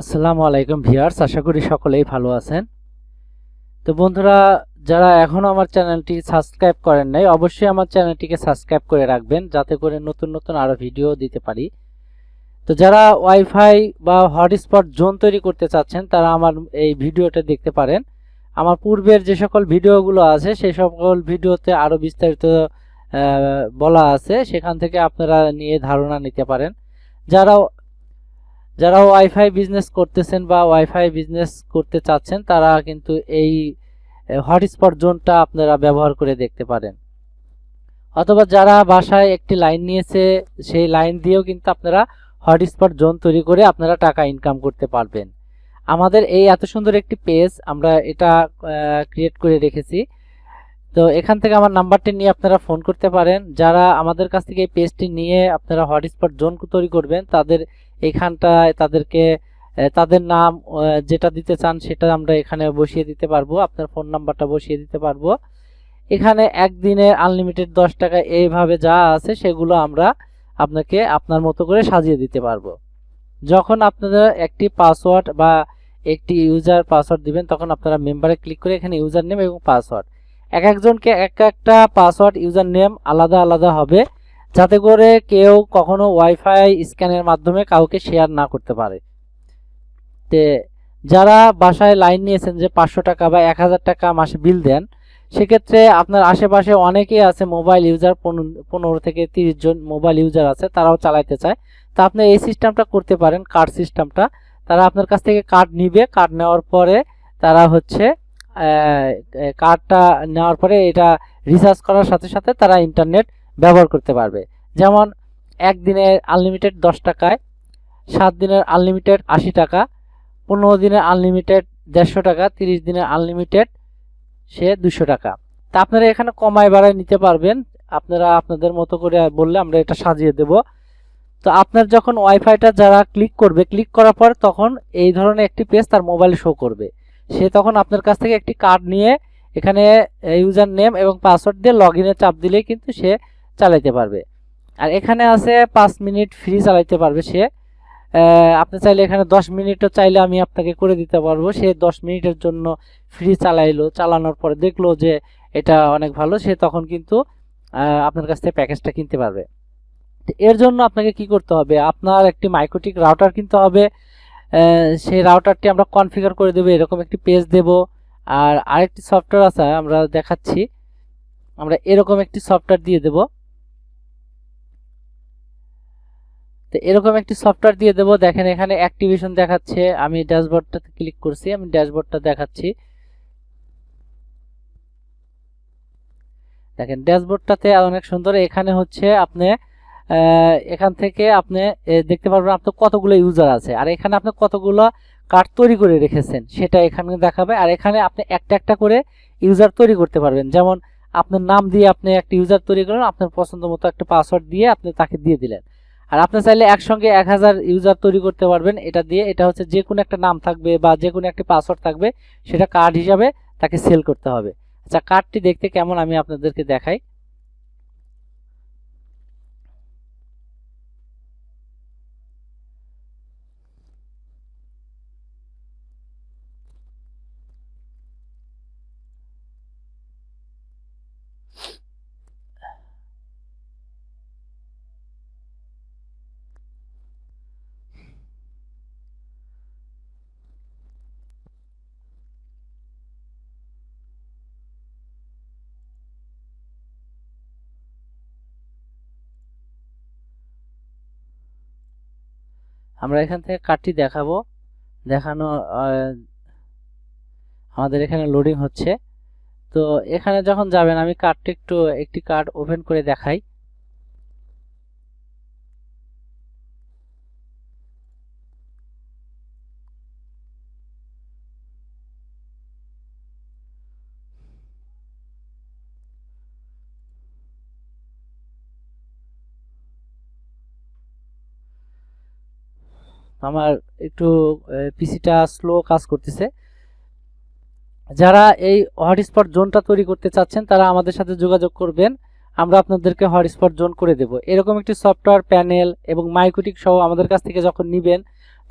আসসালামু আলাইকুম ভিউয়ার্স, আশা করি সকলেই ভালো আছেন। তো বন্ধুরা, যারা এখনও আমার চ্যানেলটি সাবস্ক্রাইব করেন নাই, অবশ্যই আমার চ্যানেলটিকে সাবস্ক্রাইব করে রাখবেন, যাতে করে নতুন নতুন আরও ভিডিও দিতে পারি। তো যারা ওয়াইফাই বা হটস্পট জোন তৈরি করতে চাচ্ছেন, তারা আমার এই ভিডিওটা দেখতে পারেন। আমার পূর্বের যে সকল ভিডিওগুলো আছে, সেই সকল ভিডিওতে আরও বিস্তারিত বলা আছে। সেখান থেকে আপনারা নিয়ে ধারণা নিতে পারেন। যারা যারা ওয়াইফাই বিজনেস করতেছেন বা ওয়াইফাই বিজনেস করতে চাচ্ছেন, তারা কিন্তু এই হটস্পট জোনটা আপনারা ব্যবহার করে দেখতে পারেন। অথবা যারা বাসায় একটি লাইন নিয়েছে, সেই লাইন দিয়েও কিন্তু আপনারা হটস্পট জোন তৈরি করে আপনারা টাকা ইনকাম করতে পারবেন। আমাদের এই এত সুন্দর একটি পেজ আমরা এটা ক্রিয়েট করে রেখেছি। তো এখান থেকে আমার নাম্বারটি নিয়ে আপনারা ফোন করতে পারেন। যারা আমাদের কাছ থেকে এই পেজটি নিয়ে আপনারা হটস্পট জোন তৈরি করবেন, তাদের এইখানটায় তাদেরকে তাদের নাম যেটা দিতে চান সেটা আমরা এখানে বসিয়ে দিতে পারব, আপনার ফোন নাম্বারটা বসিয়ে দিতে পারব। এখানে একদিনের আনলিমিটেড দশ টাকা এইভাবে যা আছে সেগুলো আমরা আপনাকে আপনার মতো করে সাজিয়ে দিতে পারব। যখন আপনারা একটি পাসওয়ার্ড বা একটি ইউজার পাসওয়ার্ড দিবেন, তখন আপনারা মেম্বারে ক্লিক করে এখানে ইউজার নেম এবং পাসওয়ার্ড। এক একজনকে এক একটা পাসওয়ার্ড ইউজার নেম আলাদা আলাদা হবে। যাতে করে কেউ কখনো ওয়াইফাই স্ক্যানের মাধ্যমে কাউকে শেয়ার না করতে পারে। তে যারা বাসায় লাইন নিয়েছেন যে পাঁচশো টাকা বা এক হাজার টাকা মাসে বিল দেন, সেক্ষেত্রে আপনার আশেপাশে অনেকেই আছে মোবাইল ইউজার পনেরো থেকে তিরিশ জন মোবাইল ইউজার আছে, তারাও চালাইতে চায়। তা আপনি এই সিস্টেমটা করতে পারেন কার্ড সিস্টেমটা তারা আপনার কাছ থেকে কার্ড নিবে কার্ড নেওয়ার পরে তারা হচ্ছে কার্ডটা নেওয়ার পরে এটা রিচার্জ করার সাথে সাথে তারা ইন্টারনেট ব্যবহার করতে পারবে। যেমন, একদিনের আনলিমিটেড দশ টাকায়, সাত দিনের আনলিমিটেড আশি টাকা, পনেরো দিনের আনলিমিটেড দেড়শো টাকা, তিরিশ দিনের আনলিমিটেড সে দুশো টাকা। তা আপনারা এখানে কমায় বাড়ায় নিতে পারবেন। আপনারা আপনাদের মতো করে বললে আমরা এটা সাজিয়ে দেব। তো আপনার যখন ওয়াইফাইটা যারা ক্লিক করবে, ক্লিক করার পর তখন এই ধরনের একটি পেজ তার মোবাইলে শো করবে। সে তখন আপনার কাছ থেকে একটি কার্ড নিয়ে এখানে ইউজার নেম এবং পাসওয়ার্ড দিয়ে লগ ইনে চাপ দিলেই কিন্তু সে চালাইতে পারবে। আর এখানে আছে পাঁচ মিনিট ফ্রি চালাইতে পারবে সে। আপনি চাইলে এখানে দশ মিনিটও চাইলে আমি আপনাকে করে দিতে পারব। সে দশ মিনিটের জন্য ফ্রি চালাইলো। চালানোর পরে দেখল যে এটা অনেক ভালো। সে তখন কিন্তু আপনার কাছ থেকে প্যাকেজটা কিনতে পারবে। এর জন্য আপনাকে কি করতে হবে? আপনার একটি মাইক্রোটিক রাউটার কিনতে হবে। সেই রাউটারটি আমরা কনফিগার করে দেবো। এরকম একটি পেজ দেব। আর আরেকটি সফটওয়্যার আছে, আমরা দেখাচ্ছি। আমরা এরকম একটি সফটওয়্যার দিয়ে দেব। তো এরকম একটি সফটওয়্যার দিয়ে দেব। দেখেন এখানে অ্যাক্টিভেশন দেখাচ্ছে। আমি ড্যাশবোর্ডটাতে ক্লিক করছি, আমি ড্যাশবোর্ডটা দেখাচ্ছি। দেখেন ড্যাশবোর্ডটাতে অনেক সুন্দর। এখানে হচ্ছে আপনি এখান থেকে আপনি দেখতে পারবেন আপনার কতগুলো ইউজার আছে। আর এখানে আপনি কতগুলো কার্ড তৈরি করে রেখেছেন, সেটা এখানে দেখাবে। আর এখানে আপনি একটা একটা করে ইউজার তৈরি করতে পারবেন। যেমন আপনার নাম দিয়ে আপনি একটা ইউজার তৈরি করলেন, আপনার পছন্দ মতো একটা পাসওয়ার্ড দিয়ে আপনি তাকে দিয়ে দিলেন। আর আপনি চাইলে একসঙ্গে এক হাজার ইউজার তৈরি করতে পারবেন। এটা দিয়ে এটা হচ্ছে যে কোনো একটা নাম থাকবে বা যে কোনো একটা পাসওয়ার্ড থাকবে, সেটা কার্ড হিসাবে তাকে সেল করতে হবে। আচ্ছা কার্ডটি দেখতে কেমন আমি আপনাদেরকে দেখাই। আমরা এখান থেকে কাটটি দেখাবো। দেখানো আমাদের এখানে লোডিং হচ্ছে। তো এখানে যখন যাবেন, আমি কার্ডটি একটু, একটি কার্ড ওপেন করে দেখাই। আমার একটু পিসিটা স্লো কাজ করতেছে। যারা এই হটস্পট জোনটা তৈরি করতে চাচ্ছেন, তারা আমাদের সাথে যোগাযোগ করবেন। আমরা আপনাদেরকে হটস্পট জোন করে দেব। এরকম একটি সফটওয়্যার প্যানেল এবং মাইক্রোটিক সহ আমাদের কাছ থেকে যখন নিবেন,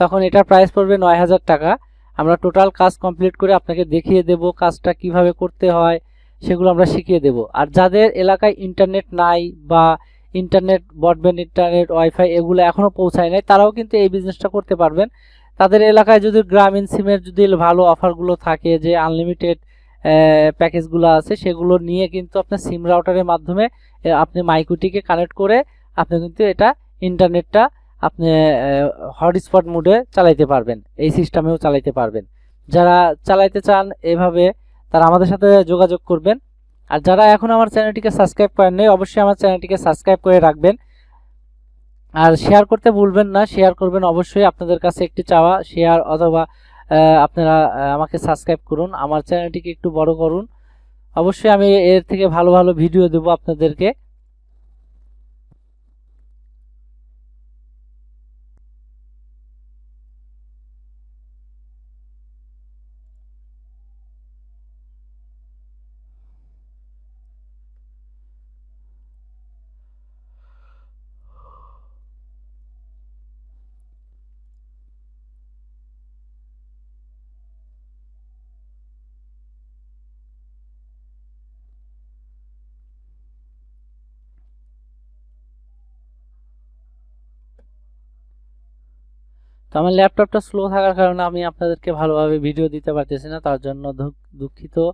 তখন এটার প্রাইস পড়বে নয় হাজার টাকা। আমরা টোটাল কাজ কমপ্লিট করে আপনাকে দেখিয়ে দেব কাজটা কীভাবে করতে হয়, সেগুলো আমরা শিখিয়ে দেব। আর যাদের এলাকায় ইন্টারনেট নাই বা ইন্টারনেট ব্রডব্যান্ড ইন্টারনেট ওয়াইফাই এগুলো এখনও পৌঁছায় নাই। তারাও কিন্তু এই বিজনেসটা করতে পারবেন। তাদের এলাকায় যদি গ্রামীণ সিমের যদি ভালো অফারগুলো থাকে, যে আনলিমিটেড প্যাকেজগুলো আছে, সেগুলো নিয়ে কিন্তু আপনার সিম রাউটারের মাধ্যমে আপনি মাইকুটিকে কানেক্ট করে আপনি কিন্তু এটা ইন্টারনেটটা আপনি হটস্পট মোডে চালাইতে পারবেন। এই সিস্টেমেও চালাইতে পারবেন। যারা চালাইতে চান, এভাবে তারা আমাদের সাথে যোগাযোগ করবেন। আর যারা এখন আমার চ্যানেলটিকে সাবস্ক্রাইব করেন নেই, অবশ্যই আমার চ্যানেলটিকে সাবস্ক্রাইব করে রাখবেন। আর শেয়ার করতে ভুলবেন না শেয়ার করবেন অবশ্যই। আপনাদের কাছে একটি চাওয়া শেয়ার অথবা আপনারা আমাকে সাবস্ক্রাইব করুন। আমার চ্যানেলটিকে একটু বড় করুন। অবশ্যই আমি এর থেকে ভালো ভালো ভিডিও দেবো আপনাদেরকে। আমার ল্যাপটপটা স্লো থাকার কারণে আমি আপনাদেরকে ভালোভাবে ভিডিও দিতে পারতেছি না, তার জন্য দুঃখ- দুঃখিত।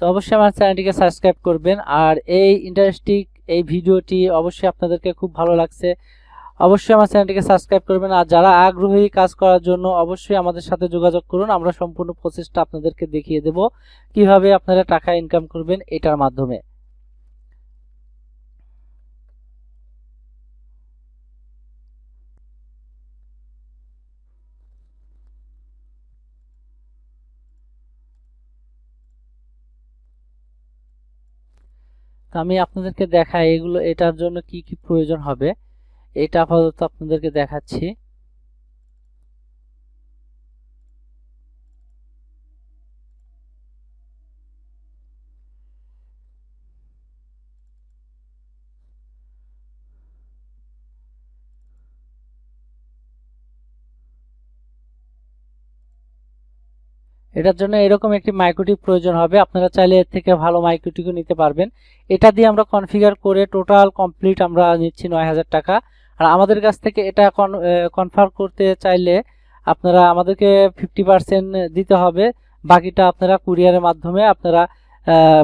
তো অবশ্যই আমার চ্যানেলটিকে সাবস্ক্রাইব করবেন, আর এই ইন্টারেস্টিং এই ভিডিওটি অবশ্যই আপনাদেরকে খুব ভালো লাগছে। অবশ্যই আমার চ্যানেলটিকে সাবস্ক্রাইব করবেন, আর যারা আগ্রহী কাজ করার জন্য অবশ্যই আমাদের সাথে যোগাযোগ করুন, আমরা সম্পূর্ণ প্রসেসটা আপনাদেরকে দেখিয়ে দেব। কীভাবে আপনারা টাকা ইনকাম করবেন, এটার মাধ্যমে। তো আমি আপনাদেরকে দেখাই এগুলো, এটার জন্য কি কি প্রয়োজন হবে। এটা আপাতত আপনাদেরকে দেখাচ্ছি। এটার জন্য এরকম একটি মাইক্রোটিক প্রয়োজন হবে। আপনারা চাইলে এর থেকে ভালো মাইক্রোটিকও নিতে পারবেন। এটা দিয়ে আমরা কনফিগার করে টোটাল কমপ্লিট আমরা নিচ্ছি নয় হাজার টাকা। আর আমাদের কাছ থেকে এটা কনফার্ম করতে চাইলে আপনারা আমাদেরকে ফিফটি পার্সেন্ট দিতে হবে। বাকিটা আপনারা কুরিয়ারের মাধ্যমে আপনারা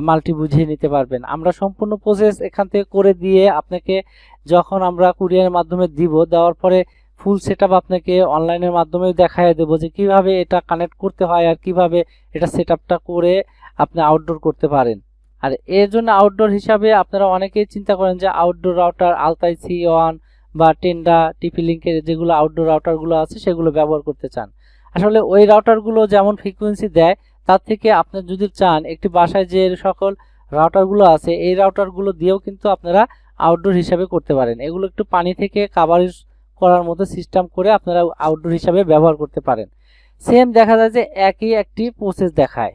মাল্টি বুঝিয়ে নিতে পারবেন। আমরা সম্পূর্ণ প্রসেস এখান থেকে করে দিয়ে আপনাকে যখন আমরা কুরিয়ারের মাধ্যমে দিব, দেওয়ার পরে ফুল সেটআপ আপনাকে অনলাইনের মাধ্যমে দেখায় দেবো যে কীভাবে এটা কানেক্ট করতে হয় আর কীভাবে এটা সেটআপটা করে আপনি আউটডোর করতে পারেন। আর এর জন্য আউটডোর হিসাবে আপনারা অনেকেই চিন্তা করেন যে outdoor router Altai C one বা টেন্ডা টিপি লিঙ্কের যেগুলো আউটডোর রাউটারগুলো আছে সেগুলো ব্যবহার করতে চান। আসলে ওই রাউটারগুলো যেমন ফ্রিকোয়েন্সি দেয়, তার থেকে আপনি যদি চান একটি বাসায় যে সকল রাউটারগুলো আছে, এই রাউটারগুলো দিয়েও কিন্তু আপনারা আউটডোর হিসাবে করতে পারেন। এগুলো একটু পানি থেকে কাভারেজ করার মতো সিস্টেম করে আপনারা আউটডোর হিসাবে ব্যবহার করতে পারেন। সেম দেখা যায় যে একই একটি প্রসেস দেখায়।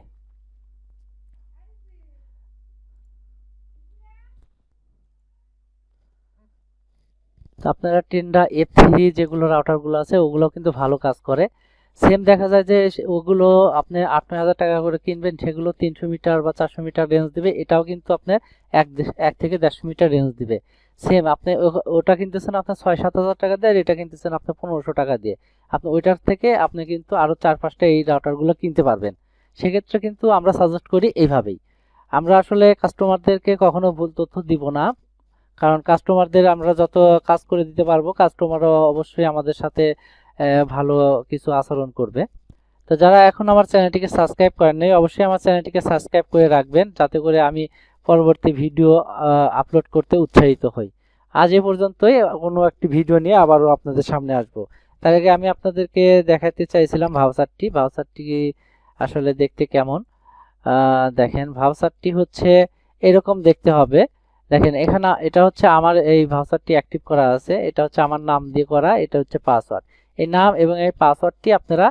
আপনারা টেন্ডা এফ থ্রি যেগুলো রাউটারগুলো আছে, ওগুলো কিন্তু ভালো কাজ করে। সেম দেখা যায় যে ওগুলো আপনি আট হাজার টাকা করে কিনবেন, সেগুলো তিনশো মিটার বা চারশো মিটার রেঞ্জ দিবে। এটাও কিন্তু আপনার এক এক থেকে দেড়শো মিটার রেঞ্জ দিবে। সেম আপনি ওটা কিনতেছেন আপনার ছয় সাত হাজার টাকা দিয়ে, আর এটা কিনতেছেন আপনার পনেরোশো টাকা দিয়ে। আপনি ওইটার থেকে আপনি কিন্তু আরও চার পাঁচটা এই রাউটারগুলো কিনতে পারবেন। সেক্ষেত্রে কিন্তু আমরা সাজেস্ট করি এইভাবেই। আমরা আসলে কাস্টমারদেরকে কখনো ভুল তথ্য দিব না। কারণ কাস্টমারদের আমরা যত কাজ করে দিতে পারব কাস্টমারও অবশ্যই আমাদের সাথে ভালো কিছু আচরণ করবে। তো যারা এখন আমার চ্যানেলটিকে সাবস্ক্রাইব করেন নাই, অবশ্যই আমার চ্যানেলটিকে সাবস্ক্রাইব করে রাখবেন, যাতে করে আমি পরবর্তী ভিডিও আপলোড করতে উৎসাহিত হই। আজ এ পর্যন্তই কোনো একটি ভিডিও নিয়ে আবারও আপনাদের সামনে আসব। তার আগে আমি আপনাদেরকে দেখাতে চাইছিলাম ভাউচারটি। ভাউচারটি আসলে দেখতে কেমন? দেখেন, ভাউচারটি হচ্ছে এরকম দেখতে হবে। দেখেন, এখানে, এটা হচ্ছে আমার, এই ভাউচারটি অ্যাক্টিভ করা আছে। এটা হচ্ছে আমার নাম দিয়ে করা, এটা হচ্ছে পাসওয়ার্ড এই নাম এবং এই পাসওয়ার্ডটি আপনারা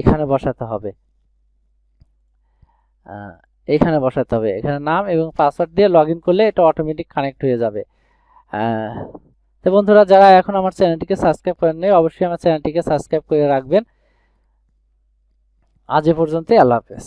এখানে বসাতে হবে। এখানে বসাতে হবে। এখানে নাম এবং পাসওয়ার্ড দিয়ে লগ করলে এটা অটোমেটিক কানেক্ট হয়ে যাবে। তো বন্ধুরা, যারা এখন আমার চ্যানেলটিকে সাবস্ক্রাইব করেন নাই, অবশ্যই আমার চ্যানেলটিকে সাবস্ক্রাইব করে রাখবেন। আজ এ পর্যন্তই, আল্লাহ হাফেজ।